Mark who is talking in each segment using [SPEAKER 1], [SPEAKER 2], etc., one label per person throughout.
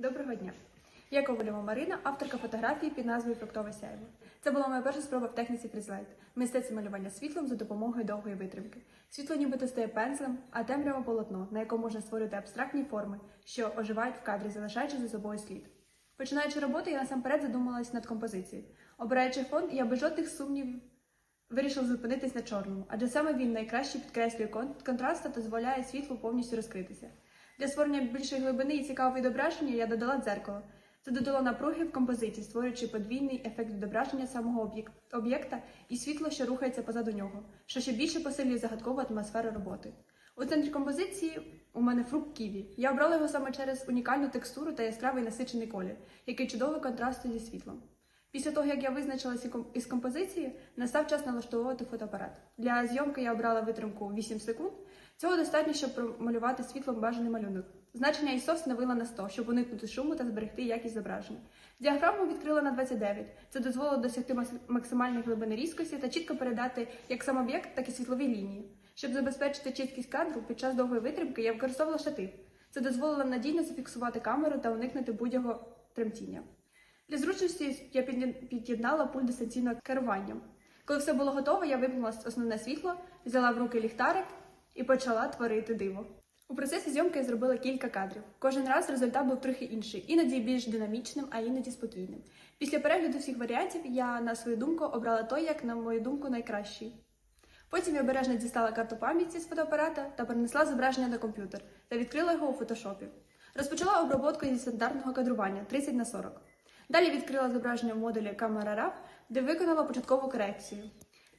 [SPEAKER 1] Доброго дня! Я Ковалєва Марина, авторка фотографії під назвою Фруктове сяйво. Це була моя перша спроба в техніці фрізлайт, мистецтво малювання світлом за допомогою довгої витримки. Світло нібито стає пензлем, а темрява полотно, на якому можна створити абстрактні форми, що оживають в кадрі, залишаючи за собою слід. Починаючи роботу, я насамперед задумалась над композицією. Обираючи фон, я без жодних сумнівів вирішив зупинитись на чорному, адже саме він найкраще підкреслює контраст та дозволяє світлу повністю розкритися. Для створення більшої глибини і цікавого відображення я додала дзеркало. Це додало напруги в композиції, створюючи подвійний ефект відображення самого об'єкта і світло, що рухається позаду нього, що ще більше посилює загадкову атмосферу роботи. У центрі композиції у мене фрукт ківі. Я обрала його саме через унікальну текстуру та яскравий насичений колір, який чудово контрастує зі світлом. Після того, як я визначилася із композиції, настав час налаштовувати фотоапарат. Для зйомки я обрала витримку 8 секунд. Цього достатньо, щоб промалювати світлом бажаний малюнок. Значення ISO встановила на 100, щоб уникнути шуму та зберегти якість зображення. Діаграму відкрила на 29. Це дозволило досягти максимальної глибини різкості та чітко передати як сам об'єкт, так і світлові лінії. Щоб забезпечити чіткість кадру під час довгої витримки, я використовувала штатив. Це дозволило надійно зафіксувати камеру та уникнути будь-якого тремтіння. Для зручності я під'єднала пульт дистанційного керування. Коли все було готово, я вимкнула основне світло, взяла в руки ліхтарик і почала творити диво. У процесі зйомки я зробила кілька кадрів. Кожен раз результат був трохи інший, іноді більш динамічним, а іноді спокійним. Після перегляду всіх варіантів я на свою думку обрала той, як на мою думку, найкращий. Потім я обережно дістала карту пам'яті з фотоапарата та перенесла зображення на комп'ютер та відкрила його у фотошопі. Розпочала обробку зі стандартного кадрування 30 на 40. Далі відкрила зображення в модулі Camera Raw, де виконала початкову корекцію.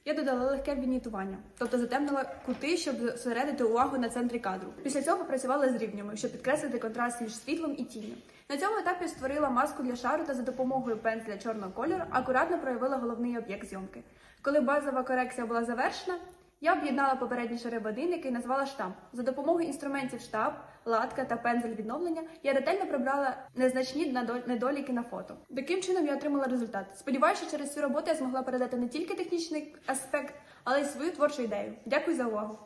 [SPEAKER 1] Я додала легке вінітування, тобто затемнила кути, щоб зосередити увагу на центрі кадру. Після цього працювала з рівнями, щоб підкреслити контраст між світлом і тінню. На цьому етапі створила маску для шару та за допомогою пензля чорного кольору акуратно проявила головний об'єкт зйомки. Коли базова корекція була завершена, я об'єднала попередні шари в один, який назвала штамп. За допомогою інструментів штаб, латка та пензель відновлення я ретельно прибрала незначні недоліки на фото. Таким чином я отримала результат. Сподіваюся, через цю роботу я змогла передати не тільки технічний аспект, але й свою творчу ідею. Дякую за увагу.